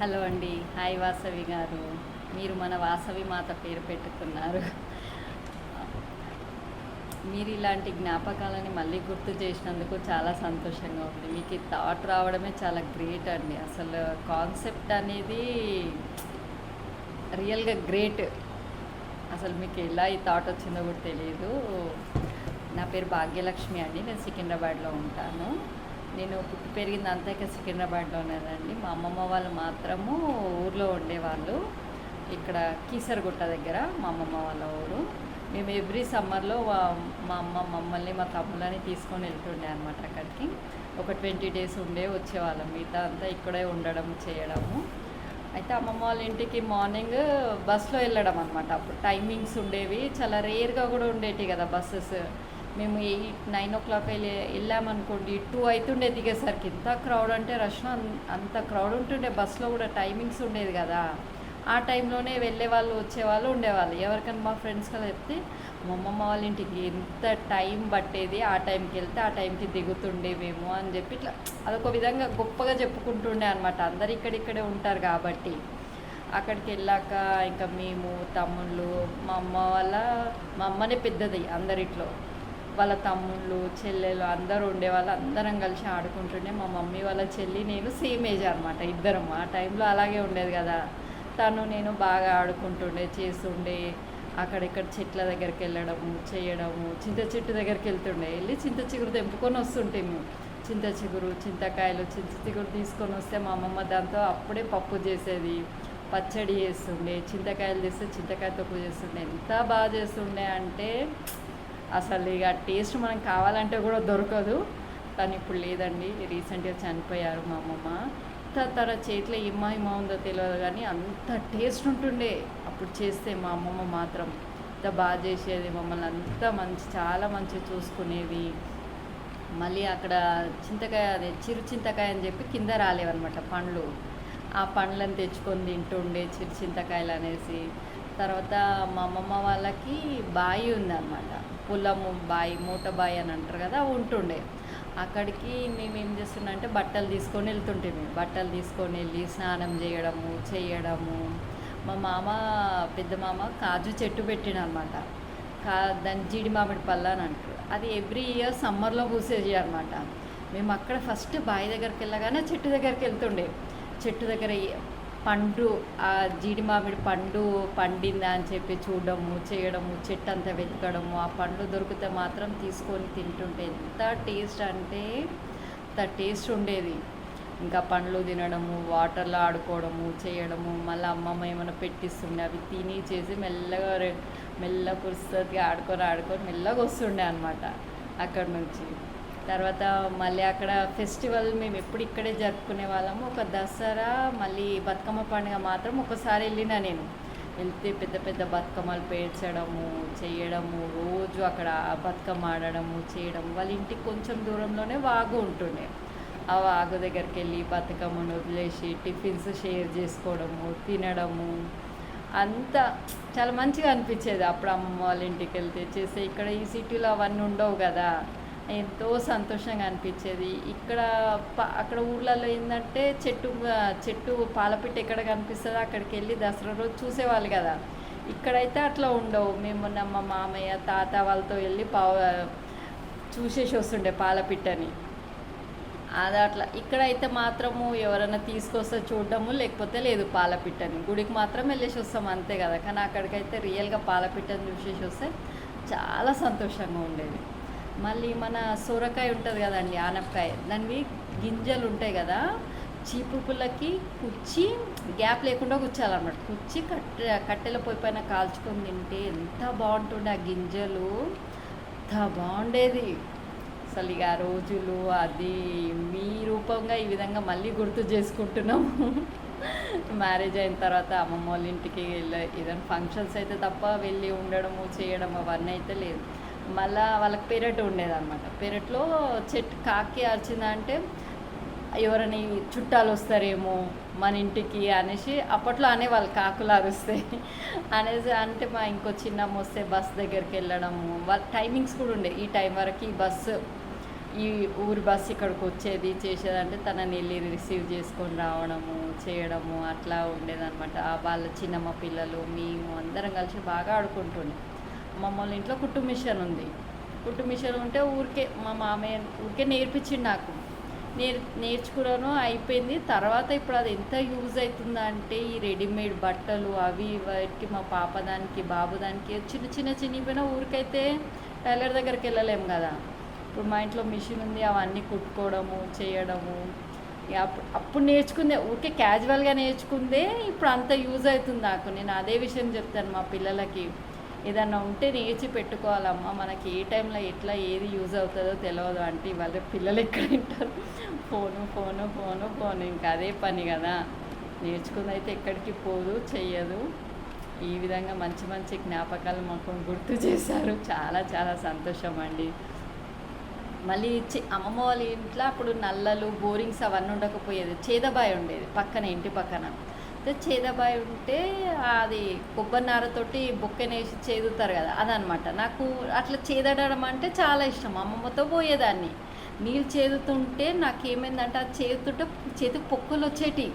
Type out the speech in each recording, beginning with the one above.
Hello అండి. Hi Vasavi గారు. మీరు మన వాసవి మాత పేరు పెట్టుకున్నారు. మీరు ఇలాంటి జ్ఞాపకాలని మళ్ళీ గుర్తు చేసినందుకు చాలా సంతోషంగా ఉంది. మీకు ఈ థాట్ రావడమే చాలా గ్రేట్ అండి. అసలు కాన్సెప్ట్ అనేది రియల్గా గ్రేట్ అసలు మీకు ఎలా ఈ థాట్ వచ్చిందో కూడా తెలియదు నా పేరు భాగ్యలక్ష్మి అండి. నేను సికింద్రాబాద్లో ఉంటాను. నేను పుట్టి పెరిగింది అంతా ఇక సికింద్రాబాద్లోనేనండి మా అమ్మమ్మ వాళ్ళు మాత్రము ఊర్లో ఉండేవాళ్ళు. ఇక్కడ కీసరగుట్ట దగ్గర మా అమ్మమ్మ వాళ్ళ ఊరు. మేము ఎవ్రీ సమ్మర్లో మా అమ్మ మమ్మల్ని మా తమ్ముళ్ళని తీసుకొని వెళ్తుండే అనమాట అక్కడికి. ఒక ట్వంటీ డేస్ ఉండే వచ్చేవాళ్ళం. మిగతా అంతా ఇక్కడే ఉండడం చేయడము. అయితే అమ్మమ్మ వాళ్ళ ఇంటికి మార్నింగ్ బస్సులో వెళ్ళడం అనమాట అప్పుడు టైమింగ్స్ ఉండేవి. చాలా రేర్గా కూడా ఉండేవి కదా బస్సెస్. మేము ఎయిట్ నైన్ ఓ క్లాక్ వెళ్ళి వెళ్ళామనుకోండి టూ అవుతుండే దిగేసరికి. ఇంత క్రౌడ్ అంటే రష్ అంత క్రౌడ్ ఉంటుండే బస్సులో కూడా టైమింగ్స్ ఉండేది కదా. ఆ టైంలోనే వెళ్ళే వాళ్ళు వచ్చేవాళ్ళు ఉండేవాళ్ళు. ఎవరికైనా మా ఫ్రెండ్స్ కదా చెప్తే మా అమ్మమ్మ వాళ్ళ ఇంటికి ఎంత టైం పట్టేది? ఆ టైంకి వెళ్తే ఆ టైంకి దిగుతుండే మేము అని చెప్పి ఇట్లా అదొక విధంగా గొప్పగా చెప్పుకుంటుండే అనమాట అందరు ఇక్కడిక్కడే ఉంటారు కాబట్టి. అక్కడికి వెళ్ళాక ఇంకా మేము తమ్ముళ్ళు మా అమ్మ వాళ్ళ మా అమ్మనే పెద్దది అందరిట్లో. వాళ్ళ తమ్ముళ్ళు చెల్లెలు అందరూ ఉండేవాళ్ళు అందరం కలిసి ఆడుకుంటుండే. మా మమ్మీ వాళ్ళ చెల్లి నేను సేమ్ ఏజ్ అనమాట ఇద్దరం. ఆ టైంలో అలాగే ఉండేది కదా. తను నేను బాగా ఆడుకుంటుండే చేస్తుండే. అక్కడిక్కడ చెట్ల దగ్గరికి వెళ్ళడము చేయడము చింత చెట్టు దగ్గరికి వెళ్తుండే. వెళ్ళి చింత చిగురు తెంపుకొని వస్తుంటే మేము. చింత చిగురు చింతకాయలు చింత చిగురు తీసుకొని వస్తే మా అమ్మమ్మ దాంతో అప్పుడే పప్పు చేసేది. పచ్చడి చేస్తుండే చింతకాయలు చేస్తే చింతకాయ తప్పు చేస్తుండే. ఎంత బాగా చేస్తుండే అంటే అసలు ఇక టేస్ట్ మనం కావాలంటే కూడా దొరకదు. తను ఇప్పుడు లేదండి రీసెంట్గా చనిపోయారు మా అమ్మమ్మ. అంత తన చేతిలో ఏం మహిమ ఉందో తెలియదు కానీ అంత టేస్ట్ ఉంటుండే. అప్పుడు చేస్తే మా అమ్మమ్మ మాత్రం అంత బాగా చేసేది. మమ్మల్ని అంత మంచి చాలా మంచిగా చూసుకునేది మళ్ళీ అక్కడ చింతకాయ అదే చిరు చింతకాయ అని చెప్పి కింద రాలేవన్నమాట పండ్లు. ఆ పండ్లను తెచ్చుకొని తింటుండే చిరు చింతకాయలు అనేసి. తర్వాత మా అమ్మమ్మ వాళ్ళకి బావి ఉందన్నమాట. పొలము బావి మూట బావి అని అంటారు కదా ఉంటుండే. అక్కడికి మేము ఏం చేస్తున్నా అంటే బట్టలు తీసుకొని వెళ్తుంటే మేము. బట్టలు తీసుకొని వెళ్ళి స్నానం చేయడము చేయడము. మా మామ పెద్ద మామ కాజు చెట్టు పెట్టినమాట కా దాన్ని జీడి మామిడి పళ్ళ అని అంటారు. అది ఎవ్రీ ఇయర్ సమ్మర్లో పూసేది అనమాట మేము అక్కడ ఫస్ట్ బావి దగ్గరికి వెళ్ళగానే చెట్టు దగ్గరికి వెళ్తుండే. చెట్టు దగ్గర పండు ఆ జీడి మామిడి పండు పండిందా అని చెప్పి చూడడము చేయడము చెట్టు అంతా వెతకడము ఆ పండు దొరికితే మాత్రం తీసుకొని తింటుంటే ఎంత టేస్ట్ అంటే అంత టేస్ట్ ఉండేది. ఇంకా పండ్లు తినడము వాటర్లో ఆడుకోవడము చేయడము మళ్ళీ అమ్మమ్మ ఏమైనా పెట్టిస్తుండే అవి తిని చేసి మెల్లగా మెల్ల మెల్లగా కురుస్తుంది ఆడుకొని ఆడుకొని మెల్లగా వస్తుండే అనమాట అక్కడ నుంచి. తర్వాత మళ్ళీ అక్కడ ఫెస్టివల్ మేము ఎప్పుడు ఇక్కడే జరుపుకునే వాళ్ళము. ఒక దసరా మళ్ళీ బతుకమ్మ పండుగ మాత్రం ఒకసారి వెళ్ళినా నేను. వెళ్తే పెద్ద పెద్ద బతుకమ్మలు పేర్చడము చేయడము రోజు అక్కడ బతుకమ్మ ఆడడము చేయడము వాళ్ళ ఇంటికి కొంచెం దూరంలోనే వాగు ఉంటుండే. ఆ వాగు దగ్గరికి వెళ్ళి బతుకమ్మను వదిలేసి టిఫిన్స్ షేర్ చేసుకోవడము తినడము. అంతా చాలా మంచిగా అనిపించేది. అప్పుడు అమ్మమ్మ వాళ్ళ ఇంటికి వెళ్తే చేస్తే ఇక్కడ ఈ సిటీలో అవన్నీ ఉండవు కదా. ఎంతో సంతోషంగా అనిపించేది. ఇక్కడ అక్కడ ఊర్లలో ఏంటంటే చెట్టు చెట్టు పాలపిట్ట ఎక్కడ కనిపిస్తుందో అక్కడికి వెళ్ళి దసరా రోజు చూసేవాళ్ళు కదా. ఇక్కడైతే అట్లా ఉండవు. మేము మా మామయ్య తాత వాళ్ళతో వెళ్ళి పా చూసేసి వస్తుండే పాలపిట్టని. అది అట్లా. ఇక్కడైతే మాత్రము ఎవరైనా తీసుకొస్తే చూడడము లేకపోతే లేదు పాలపిట్టని. గుడికి మాత్రం వెళ్ళేసి వస్తాం అంతే కదా. కానీ అక్కడికైతే రియల్గా పాలపిట్టని చూసేసి వస్తే చాలా సంతోషంగా ఉండేది. మళ్ళీ మన సొరకాయ ఉంటుంది కదండి ఆనపకాయ. దానివి గింజలు ఉంటాయి కదా చీపుకులకి పుల్లకి కుచ్చి గ్యాప్ లేకుండా కూర్చోాలన్నమాట కుచ్చి కట్టె కట్టెల పొయ్యి పైన కాల్చుకొని తింటే ఎంత బాగుంటుండే ఆ గింజలు. ఎంత బాగుండేది. అసలు ఇక ఆ రోజులు అది మీ రూపంగా ఈ విధంగా మళ్ళీ గుర్తు చేసుకుంటున్నాము మ్యారేజ్ అయిన తర్వాత అమ్మమ్మ వాళ్ళ ఇంటికి వెళ్ళి ఏదైనా ఫంక్షన్స్ అయితే తప్ప వెళ్ళి ఉండడము చేయడం అవన్నీ అయితే లేదు. మళ్ళా వాళ్ళకి పెరట్ ఉండేదన్నమాట. పెరట్లో చెట్టు కాకి అరిచిందంటే ఎవరని చుట్టాలు వస్తారేమో మన ఇంటికి అనేసి అప్పట్లో అనేవాళ్ళు కాకులు అరుస్తాయి అనేసి అంటే మా ఇంకో చిన్నమ్మ వస్తే బస్ దగ్గరికి వెళ్ళడము. వాళ్ళ టైమింగ్స్ కూడా ఉండే. ఈ టైం వరకు ఈ బస్సు ఈ ఊరి బస్సు ఇక్కడికి వచ్చేది చేసేదంటే తనని వెళ్ళి రిసీవ్ చేసుకొని రావడము చేయడము అట్లా ఉండేదన్నమాట. వాళ్ళ చిన్నమ్మ పిల్లలు మేము అందరం కలిసి బాగా ఆడుకుంటుండే. మమ్మల్ని ఇంట్లో కుట్టు మిషన్ ఉంది. కుట్టు మిషన్ ఉంటే ఊరికే మా మామయ్య ఊరికే నేర్పించిండు నాకు. నేర్ నేర్చుకున్నాను అయిపోయింది. తర్వాత ఇప్పుడు అది ఎంత యూజ్ అవుతుందా అంటే ఈ రెడీమేడ్ బట్టలు అవి వాటికి మా పాప దానికి బాబు దానికి చిన్న చిన్న చిన్నపోయినా ఊరికైతే టైలర్ దగ్గరికి వెళ్ళలేము కదా. ఇప్పుడు మా ఇంట్లో మిషన్ ఉంది అవన్నీ కుట్టుకోవడము చేయడము. ఇక అప్పుడు అప్పుడు నేర్చుకుందే ఊరికే క్యాజువల్గా నేర్చుకుందే ఇప్పుడు అంత యూజ్ అవుతుంది నాకు. నేను అదే విషయం చెప్తాను మా పిల్లలకి. ఏదన్నా ఉంటే నేర్చి పెట్టుకోవాలమ్మా. మనకి ఏ టైంలో ఎట్లా ఏది యూజ్ అవుతుందో తెలియదు అంటే ఇవాళ పిల్లలు ఎక్కడ వింటారు ఫోను ఫోను ఫోను ఫోను. ఇంకా అదే పని కదా. నేర్చుకుంది అయితే ఎక్కడికి పోదు చెయ్యదు. ఈ విధంగా మంచి మంచి జ్ఞాపకాలు మాకు గుర్తు చేశారు. చాలా చాలా సంతోషం అండి. మళ్ళీ అమ్మమ్మ వాళ్ళ ఇంట్లో అప్పుడు నల్లలు బోరింగ్స్ అవన్నీ ఉండకపోయేది. చేదబాయి ఉండేది పక్కన ఇంటి పక్కన. చేదబాయి ఉంటే అది కొబ్బరి నారతోటి బొక్కనేసి చేదుతారు కదా అదనమాట. నాకు అట్లా చేదడడం అంటే చాలా ఇష్టం. అమ్మమ్మతో పోయేదాన్ని. నీళ్ళు చేదుతుంటే నాకేమైందంటే అది చేదుతుంటే చేతికి పొక్కులు వచ్చేటి.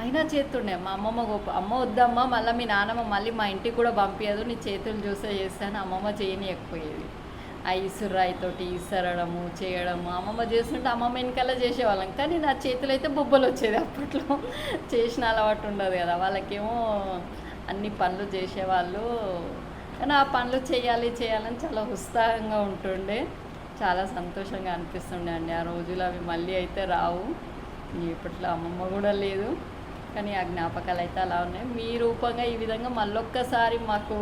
అయినా చేతుండే మా అమ్మమ్మ గొప్ప అమ్మ వద్దమ్మా మళ్ళీ మీ నాన్నమ్మ మళ్ళీ మా ఇంటికి కూడా పంపించదు నీ చేతులు చూసే చేస్తాను అమ్మమ్మ చేయనియకపోయేది. ఆ ఇసురాయితోటి ఇసరడము చేయడము. అమ్మమ్మ చేస్తుంటే అమ్మమ్మ వెనకాల చేసేవాళ్ళం. కానీ నా చేతులు అయితే బొబ్బలు వచ్చేది అప్పట్లో. చేసిన అలవాటు ఉండదు కదా. వాళ్ళకేమో అన్ని పనులు చేసేవాళ్ళు. కానీ ఆ పనులు చేయాలి చేయాలని చాలా ఉత్సాహంగా ఉంటుండే. చాలా సంతోషంగా అనిపిస్తుండే అండి. ఆ రోజులు అవి మళ్ళీ అయితే రావు. ఇప్పట్లో అమ్మమ్మ కూడా లేదు. కానీ ఆ జ్ఞాపకాలు అయితే అలా ఉన్నాయి. మీ రూపంగా ఈ విధంగా మళ్ళొక్కసారి మాకు